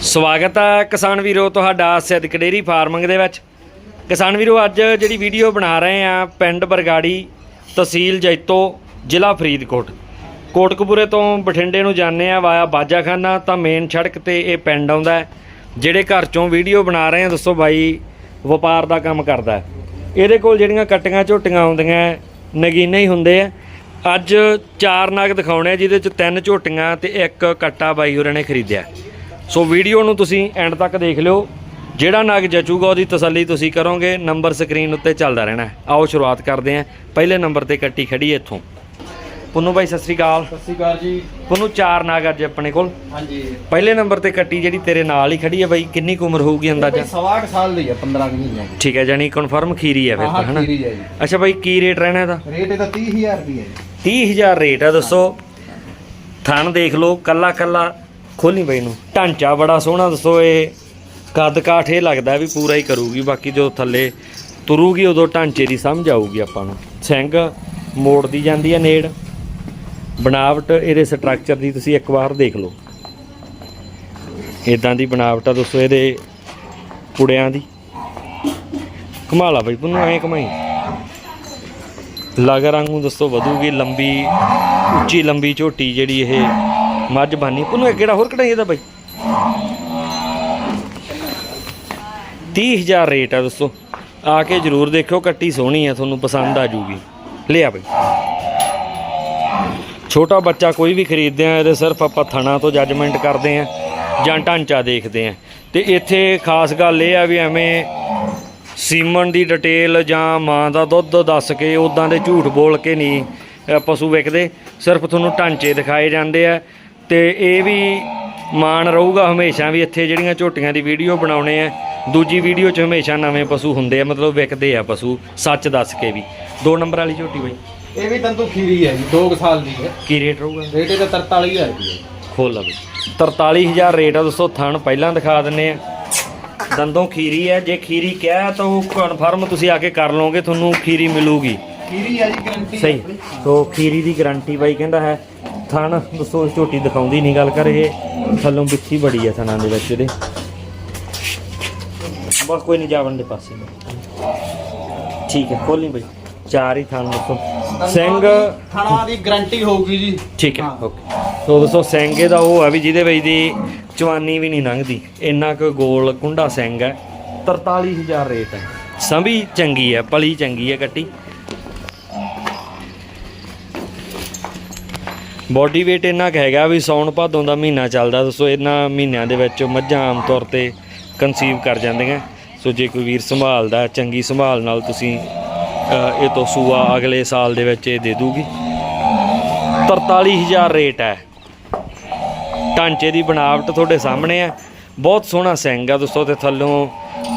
ਸਵਾਗਤ ਹੈ ਕਿਸਾਨ ਵੀਰੋ ਤੁਹਾਡਾ ਸਿੱਧਕ ਡੇਰੀ ਫਾਰਮਿੰਗ ਦੇ ਵਿੱਚ। ਕਿਸਾਨ ਵੀਰੋ, ਅੱਜ ਜਿਹੜੀ ਵੀਡੀਓ ਬਣਾ ਰਹੇ ਆ ਪਿੰਡ ਬਰਗਾੜੀ ਤਹਿਸੀਲ ਜੈਤੋ, ਜ਼ਿਲ੍ਹਾ ਫਰੀਦਕੋਟ। ਕੋਟਕਪੂਰੇ ਤੋਂ ਬਠਿੰਡੇ ਨੂੰ ਜਾਂਦੇ ਆ ਵਾਇਆ ਬਾਜਾਖਾਨਾ, ਤਾਂ ਮੇਨ ਸੜਕ ਤੇ ਇਹ ਪਿੰਡ ਆਉਂਦਾ ਜਿਹੜੇ ਘਰ ਚੋਂ ਵੀਡੀਓ ਬਣਾ ਰਹੇ ਆ, ਦੱਸੋ ਬਾਈ ਵਪਾਰ ਦਾ ਕੰਮ ਕਰਦਾ ਇਹਦੇ ਕੋਲ ਜਿਹੜੀਆਂ ਕੱਟੀਆਂ ਝੋਟੀਆਂ ਆਉਂਦੀਆਂ, ਨਗੀਨੇ ਹੀ ਹੁੰਦੇ ਆ। ਅੱਜ ਚਾਰ ਨਗ ਦਿਖਾਉਣੇ ਜਿਹਦੇ ਚ ਤਿੰਨ ਝੋਟੀਆਂ ਤੇ ਇੱਕ ਕੱਟਾ ਬਾਈ ਹੋਰਾਂ ਨੇ ਖਰੀਦਿਆ। ਸੋ ਵੀਡੀਓ ਨੂੰ ਤੁਸੀਂ ਐਂਡ ਤੱਕ ਦੇਖ ਲਿਓ। ਜਿਹੜਾ ਨਗ ਜਚੂਗਾ ਉਹਦੀ ਤਸੱਲੀ ਤੁਸੀਂ ਕਰੋਗੇ। ਨੰਬਰ ਸਕਰੀਨ ਉੱਤੇ ਚੱਲਦਾ ਰਹਿਣਾ। ਆਓ ਸ਼ੁਰੂਆਤ ਕਰਦੇ ਹਾਂ। ਪਹਿਲੇ ਨੰਬਰ ਤੇ ਕੱਟੀ ਖੜੀ ਇੱਥੋਂ। ਪੁੰਨੂ ਬਾਈ ਸਤਿ ਸ੍ਰੀ ਅਕਾਲ। ਸਤਿ ਸ਼੍ਰੀ ਅਕਾਲ ਜੀ। ਪੁੰਨੂ ਚਾਰ ਨਗ ਅੱਜ ਆਪਣੇ ਕੋਲ। ਹਾਂਜੀ। ਪਹਿਲੇ ਨੰਬਰ ਤੇ ਕੱਟੀ ਜਿਹੜੀ ਤੇਰੇ ਨਾਲ ਹੀ ਖੜੀ ਹੈ ਬਾਈ ਕਿੰਨੀ ਕੁ ਉਮਰ ਹੋਊਗੀ ਅੰਦਾਜ਼ਾ? ਸਵਾ ਸਾਲ ਦੀ ਹੈ 15 ਕੁ ਮਹੀਨੇ ਦੀ। ਠੀਕ ਹੈ ਜਾਨੀ ਕਨਫਰਮ ਖੀਰੀ ਹੈ ਫਿਰ ਤਾਂ ਹਨਾ? ਖੀਰੀ ਹੈ ਜੀ। ਅੱਛਾ ਬਾਈ ਕੀ ਰੇਟ ਰਹਿਣਾ ਇਹਦਾ? ਰੇਟ ਇਹਦਾ 30000 ਰੁਪਏ ਹੈ ਜੀ। 30000 ਰੇਟ ਹੈ ਦੱਸੋ। ਥਣ ਦੇਖ ਲਓ ਕੱਲਾ ਕੱਲਾ ਖੋਲੀ ਬਾਈ ਨੂੰ। ਢਾਂਚਾ ਬੜਾ ਸੋਹਣਾ ਦੱਸੋ ਇਹ। ਕੱਦ ਕਾਠ ਇਹ ਲੱਗਦਾ ਵੀ ਪੂਰਾ ਹੀ ਕਰੂਗੀ, ਬਾਕੀ ਜਦੋਂ ਥੱਲੇ ਤੁਰੂਗੀ ਉਦੋਂ ਢਾਂਚੇ ਦੀ ਸਮਝ ਆਊਗੀ ਆਪਾਂ ਨੂੰ। ਸਿੰਘ ਮੋੜਦੀ ਜਾਂਦੀ ਹੈ ਨੇੜ। ਬਣਾਵਟ ਇਹਦੇ ਸਟਰਕਚਰ ਦੀ ਤੁਸੀਂ ਇੱਕ ਵਾਰ ਦੇਖ ਲਓ। ਇਦਾਂ ਦੀ ਬਣਾਵਟ ਆ ਦੱਸੋ ਇਹਦੇ ਪੁੜਿਆਂ ਦੀ। ਕਮਾਲਾ ਬਈ ਪੁੰਨੂ, ਐਂ ਕਮਾਈ ਲਗ ਰੰਗੂ ਦੱਸੋ ਵਧੂਗੀ, ਲੰਬੀ, ਉੱਚੀ ਲੰਬੀ ਝੋਟੀ ਜਿਹੜੀ ਇਹ ਮੱਝ ਬਾਨੀ। ਉਹਨੂੰ ਇਹ ਕਿਹੜਾ ਹੋਰ ਕਢਾਈ ਇਹਦਾ ਬਾਈ? 30000 ਰੇਟ ਆ ਦੋਸਤੋ। ਆ ਕੇ ਜਰੂਰ ਦੇਖਿਓ, ਕੱਟੀ ਸੋਹਣੀ ਆ, ਤੁਹਾਨੂੰ ਪਸੰਦ ਆ ਜੂਗੀ। ਲਿਆ ਬਈ। ਛੋਟਾ ਬੱਚਾ ਕੋਈ ਵੀ ਖਰੀਦਦੇ ਆ, ਇਹਦੇ ਸਿਰਫ ਆਪਾਂ ਥਣਾ ਤੋਂ ਜੱਜਮੈਂਟ ਕਰਦੇ ਆ, ਜਾਂ ਢਾਂਚਾ ਦੇਖਦੇ ਆ। ਤੇ ਇੱਥੇ ਖਾਸ ਗੱਲ ਇਹ ਆ ਵੀ ਐਵੇਂ ਸੀਮਨ ਦੀ ਡਿਟੇਲ ਜਾਂ ਮਾਂ ਦਾ ਦੁੱਧ ਦੱਸ ਕੇ ਉਦਾਂ ਦੇ ਝੂਠ ਬੋਲ ਕੇ ਨਹੀਂ ਪਸ਼ੂ ਵਿਕਦੇ। ਸਿਰਫ ਤੁਹਾਨੂੰ ਢਾਂਚੇ ਦਿਖਾਏ ਜਾਂਦੇ ਆ। ਤੇ ਇਹ ਵੀ ਮਾਣ ਰਹੂਗਾ ਹਮੇਸ਼ਾ ਵੀ ਇੱਥੇ ਜਿਹੜੀਆਂ ਝੋਟੀਆਂ ਦੀ ਵੀਡੀਓ ਬਣਾਉਣੇ ਆ ਦੂਜੀ ਵੀਡੀਓ 'ਚ ਹਮੇਸ਼ਾ ਨਵੇਂ ਪਸ਼ੂ ਹੁੰਦੇ ਆ ਮਤਲਬ ਵਿਕਦੇ ਆ ਪਸ਼ੂ ਸੱਚ ਦੱਸ ਕੇ ਵੀ। ਦੋ ਨੰਬਰ ਵਾਲੀ ਝੋਟੀ ਬਾਈ। ਇਹ ਵੀ ਤੰਤੂ ਖੀਰੀ ਹੈ ਜੀ 2 ਸਾਲ ਦੀ ਹੈ। ਕੀ ਰੇਟ ਰਹੂਗਾ? ਰੇਟ ਇਹਦਾ 43000 ਰੁਪਏ ਖੋਲ ਲਾ ਬਈ। 43000 ਰੇਟ ਆ ਦੋਸਤੋ ਥਣ ਪਹਿਲਾਂ ਦਿਖਾ ਦਿੰਨੇ ਆ। ਦੰਦੋਂ ਖੀਰੀ ਹੈ ਜੇ ਖੀਰੀ ਕਿਹਾ ਤਾਂ ਉਹ ਕਨਫਰਮ ਤੁਸੀਂ ਆ ਕੇ ਕਰ ਲਓਗੇ ਤੁਹਾਨੂੰ ਖੀਰੀ ਮਿਲੂਗੀ। ਖੀਰੀ ਹੈ ਜੀ ਗਰੰਟੀ ਸਹੀ। ਸੋ ਖੀਰੀ ਦੀ ਗਾਰੰਟੀ ਬਾਈ ਕਹਿੰਦਾ ਹੈ ਥਣ ਦੋਸਤੋ ਝੋਟੀ ਦਿਖਾਉਂਦੀ ਨਹੀਂ ਗੱਲ ਕਰ ਇਹ। ਥੱਲੋਂ ਬਿੱਛੀ ਬੜੀ ਹੈ ਥਣਾਂ ਦੇ ਵਿੱਚ ਇਹਦੇ। ਬਸ ਕੋਈ ਨਹੀਂ ਜਾਵਣ ਦੇ ਪਾਸੇ। ਠੀਕ ਹੈ ਖੋਲੀ ਬਾਈ। ਚਾਰ ਹੀ ਥਣ ਦੋਸਤੋ ਸਿੰਘ ਥਣਾ ਦੀ ਗਰੰਟੀ ਹੋਊਗੀ ਜੀ। ਠੀਕ ਹੈ। ਓਕੇ। ਸੋ ਦੋਸਤੋ ਸਿੰਘ ਦਾ ਉਹ ਹੈ ਵੀ ਜਿਹਦੇ ਵਿੱਚ ਦੀ ਜਵਾਨੀ ਵੀ ਨਹੀਂ ਲੰਘਦੀ। ਇੰਨਾ ਕੁ ਗੋਲ ਕੁੰਡਾ ਸਿੰਘ ਹੈ। 43000 ਰੇਟ ਹੈ। ਸੰਭੀ ਚੰਗੀ ਹੈ ਪਲੀ ਚੰਗੀ ਹੈ ਕੱਟੀ ਬੋਡੀ weight ਇੰਨਾ ਕੁ ਹੈਗਾ ਵੀ ਸੌਣ ਭਾਦੋਂ ਦਾ ਮਹੀਨਾ ਚੱਲਦਾ ਦੋਸਤੋ ਇਹਨਾਂ ਮਹੀਨਿਆਂ ਦੇ ਵਿੱਚ ਮੱਝਾਂ ਆਮ ਤੌਰ ਤੇ ਕਨਸੀਵ ਕਰ ਜਾਂਦੀਆਂ। ਸੋ ਜੇ ਕੋਈ ਵੀਰ ਸੰਭਾਲਦਾ, ਚੰਗੀ ਸੰਭਾਲ ਨਾਲ ਤੁਸੀਂ ਇਹ ਤੋਂ ਸੂਆ ਅਗਲੇ ਸਾਲ ਦੇ ਵਿੱਚ ਇਹ ਦੇ ਦੂਗੀ। 43000 ਰੇਟ ਹੈ। ਢਾਂਚੇ ਦੀ ਬਣਾਵਟ ਤੁਹਾਡੇ ਸਾਹਮਣੇ ਹੈ। ਬਹੁਤ ਸੋਹਣਾ ਸਿੰਗ ਆ ਦੋਸਤੋ ਤੇ ਥੱਲੋਂ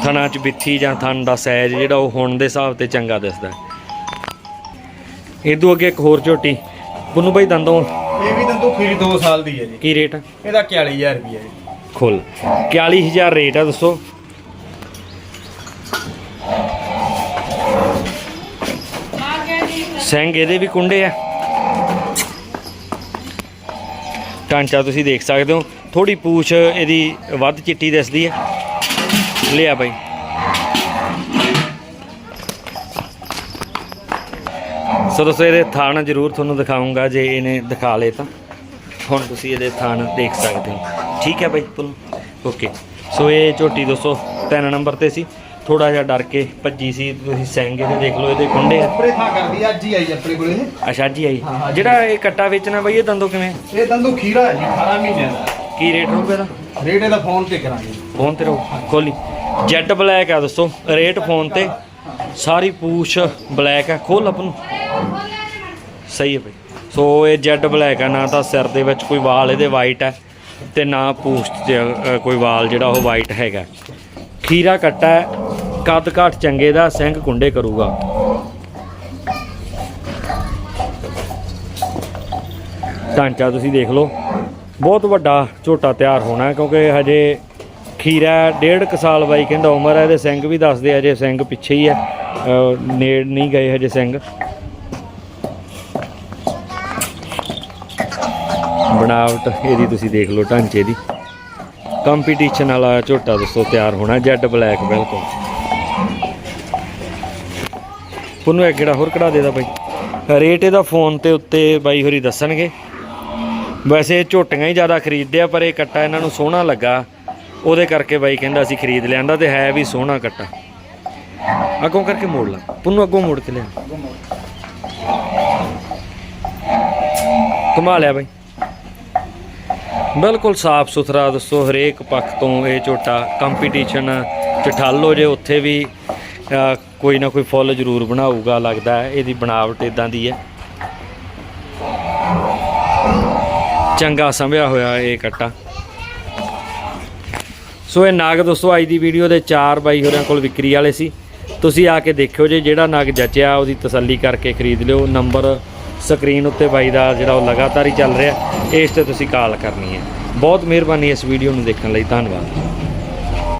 ਥਣਾ ਚ ਬਿੱਥੀ ਜਾਂ ਥਣ ਦਾ ਸਾਈਜ਼ ਜਿਹੜਾ ਉਹ ਹੁਣ ਦੇ ਹਿਸਾਬ ਤੇ ਚੰਗਾ ਦਿਸਦਾ। ਇਹ ਇਦੋਂ ਅੱਗੇ ਇੱਕ ਹੋਰ ਝੋਟੀ। ਪੁੰਨੂ ਬਾਈ ਦੰਦੋਂ ਇਹ ਵੀ ਤੰਤੂ ਖੀਰੀ 2 ਸਾਲ ਦੀ ਹੈ ਜੀ। ਕੀ ਰੇਟ ਆ? ਇਹਦਾ 41000 ਰੁਪਏ ਹੈ ਜੀ। ਖੁੱਲ। 41000 ਰੇਟ ਆ ਦੋਸਤੋ ਸਿੰਘ ਇਹਦੇ ਵੀ ਕੁੰਡੇ ਆ। ਢਾਂਚਾ ਤੁਸੀਂ ਦੇਖ ਸਕਦੇ ਹੋ। ਥੋੜੀ ਪੂਛ ਇਹਦੀ ਵੱਧ ਚਿੱਟੀ ਦਿਸਦੀ ਹੈ ਲਿਆ ਬਾਈ। ਸੋ ਦੋਸਤੋ ਇਹਦੇ ਥਾਣ ਜ਼ਰੂਰ ਤੁਹਾਨੂੰ ਦਿਖਾਉਂਗਾ ਜੇ ਇਹਨੇ ਦਿਖਾ ਲੇ ਤਾਂ। ਹੁਣ ਤੁਸੀਂ ਇਹਦੇ ਥਾਣ ਦੇਖ ਸਕਦੇ ਹੋ। ਠੀਕ ਹੈ ਬਾਈ ਪੁੱਲ। ਓਕੇ ਸੋ ਇਹ ਝੋਟੀ ਦੋਸਤੋ ਤਿੰਨ ਨੰਬਰ ਤੇ ਸੀ। ਥੋੜਾ ਜਿਹਾ ਡਰ ਕੇ ਭੱਜੀ ਸੀ। ਤੁਸੀਂ ਸਿੰਘ ਇਹਦੇ ਦੇਖ ਲਓ ਇਹਦੇ ਕੁੰਡੇ ਆ। ਥਾਂ ਕਰਦੀ ਅੱਜ ਹੀ ਆਈ ਆਪਣੇ ਕੋਲ। ਇਹ ਅੱਛਾ ਜੀ ਆਈ। ਜਿਹੜਾ ਇਹ ਕੱਟਾ ਵੇਚਣਾ ਬਾਈ ਇਹ ਦੰਦੋ ਕਿਵੇਂ? ਇਹ ਤੰਤੂ ਖੀਰਾ ਹੈ ਜੀ 18 ਮਹੀਨਿਆਂ ਦਾ। ਕੀ ਰੇਟ ਹੋਊਗਾ ਇਹਦਾ? ਰੇਟ ਇਹਦਾ ਫੋਨ ਤੇ ਕਰਾਂਗੇ। ਫੋਨ ਤੇ ਰਹੋ। ਖੋਲੀ। ਜੈਟ ਬਲੈਕ ਆ ਦੋਸਤੋ ਰੇਟ ਫੋਨ ਤੇ। ਸਾਰੀ ਪੂਛ ਬਲੈਕ ਹੈ ਖੋਲ ਆਪ ਨੂੰ। ਸਹੀ ਹੈ ਬਈ। ਸੋ ਇਹ ਜੈਟ ਬਲੈਕ ਹੈ ਨਾ ਤਾਂ ਸਿਰ ਦੇ ਵਿੱਚ ਕੋਈ ਵਾਲ, ਇਹਦੇ ਵਾਈਟ ਹੈ ਤੇ ਨਾ ਪੂਛ 'ਚ ਕੋਈ ਵਾਲ ਜਿਹੜਾ ਉਹ ਵਾਈਟ ਹੈਗਾ। ਖੀਰਾ ਕੱਟਾ ਕੱਦ ਕਾਠ ਚੰਗੇ ਦਾ, ਸਿੰਘ ਕੁੰਡੇ ਕਰੂਗਾ। ਢਾਂਚਾ ਤੁਸੀਂ ਦੇਖ ਲਓ। ਬਹੁਤ ਵੱਡਾ ਝੋਟਾ ਤਿਆਰ ਹੋਣਾ ਕਿਉਂਕਿ ਹਜੇ ਖੀਰਾ ਡੇਢ ਕੁ ਸਾਲ ਬਾਈ ਕਹਿੰਦਾ ਉਮਰ ਹੈ, ਇਹਦੇ ਸਿੰਘ ਵੀ ਦੱਸਦੇ ਆ, ਹਜੇ ਸਿੰਘ ਪਿੱਛੇ ਹੀ ਹੈ। ਨੇੜ ਨਹੀਂ ਗਏ ਹਜੇ ਸਿੰਘ। ਬਣਾਵਟ ਇਹਦੀ ਤੁਸੀਂ ਦੇਖ ਲਓ ਢਾਂਚੇ ਦੀ। ਕੰਪੀਟੀਸ਼ਨ ਵਾਲਾ ਝੋਟਾ ਦੋਸਤੋ ਤਿਆਰ ਹੋਣਾ ਜੈਡ ਬਲੈਕ ਬਿਲਕੁਲ। ਉਹਨੂੰ ਇੱਕ ਜਿਹੜਾ ਹੋਰ ਕਢਾ ਦੇਦਾ ਬਾਈ? ਰੇਟ ਇਹਦਾ ਫੋਨ ਤੇ ਉੱਤੇ ਬਾਈ ਹੋਰੀ ਦੱਸਣਗੇ। ਵੈਸੇ ਝੋਟੀਆਂ ਹੀ ਜ਼ਿਆਦਾ ਖਰੀਦਦੇ ਆ, ਪਰ ਇਹ ਕੱਟਾ ਇਹਨਾਂ ਨੂੰ ਸੋਹਣਾ ਲੱਗਾ। ਉਹਦੇ ਕਰਕੇ ਬਾਈ ਕਹਿੰਦਾ ਅਸੀਂ ਖਰੀਦ ਲਿਆਂਦਾ ਤੇ ਹੈ ਵੀ ਸੋਹਣਾ ਕੱਟਾ। ਅੱਗੋਂ ਕਰਕੇ ਮੋੜ ਲਾ। ਪੁੰਨੂ ਅੱਗੋਂ ਮੋੜ ਕੇ ਲਿਆ ਕਮਾ ਲਿਆ ਬਾਈ। ਬਿਲਕੁਲ ਸਾਫ਼ ਸੁਥਰਾ ਦੱਸੋ, ਹਰੇਕ ਪੱਖ ਤੋਂ ਇਹ ਝੋਟਾ। ਕੰਪੀਟੀਸ਼ਨ ਚ ਠੱਲ ਜੇ ਉੱਥੇ ਵੀ ਕੋਈ ਨਾ ਕੋਈ ਫੁੱਲ ਜ਼ਰੂਰ ਬਣਾਊਗਾ, ਲੱਗਦਾ ਹੈ। ਇਹਦੀ ਬਣਾਵਟ ਇਦਾਂ ਦੀ ਹੈ। ਚੰਗਾ ਸੰਭਿਆ ਹੋਇਆ ਇਹ ਕੱਟਾ। ਸੋ ਇਹ ਨਾਗ ਦੋਸਤੋ, ਅੱਜ ਦੀ ਵੀਡੀਓ ਦੇ ਚਾਰ ਬਾਈ ਹੋਰਿਆਂ ਕੋਲ ਵਿਕਰੀ ਵਾਲੇ ਸੀ। ਤੁਸੀਂ ਆ ਕੇ ਦੇਖਿਓ ਜੇ ਜਿਹੜਾ ਨਗ ਜਚਿਆ, ਉਹਦੀ ਤਸੱਲੀ ਕਰਕੇ ਖਰੀਦ ਲਿਓ। ਨੰਬਰ ਸਕਰੀਨ ਉੱਤੇ ਬਾਈ ਦਾ ਜਿਹੜਾ ਉਹ ਲਗਾਤਾਰ ਹੀ ਚੱਲ ਰਿਹਾ। ਇਸ ਤੇ ਤੁਸੀਂ ਕਾਲ ਕਰਨੀ ਹੈ। ਬਹੁਤ ਮਿਹਰਬਾਨੀ ਇਸ ਵੀਡੀਓ ਨੂੰ ਦੇਖਣ ਲਈ। ਧੰਨਵਾਦ।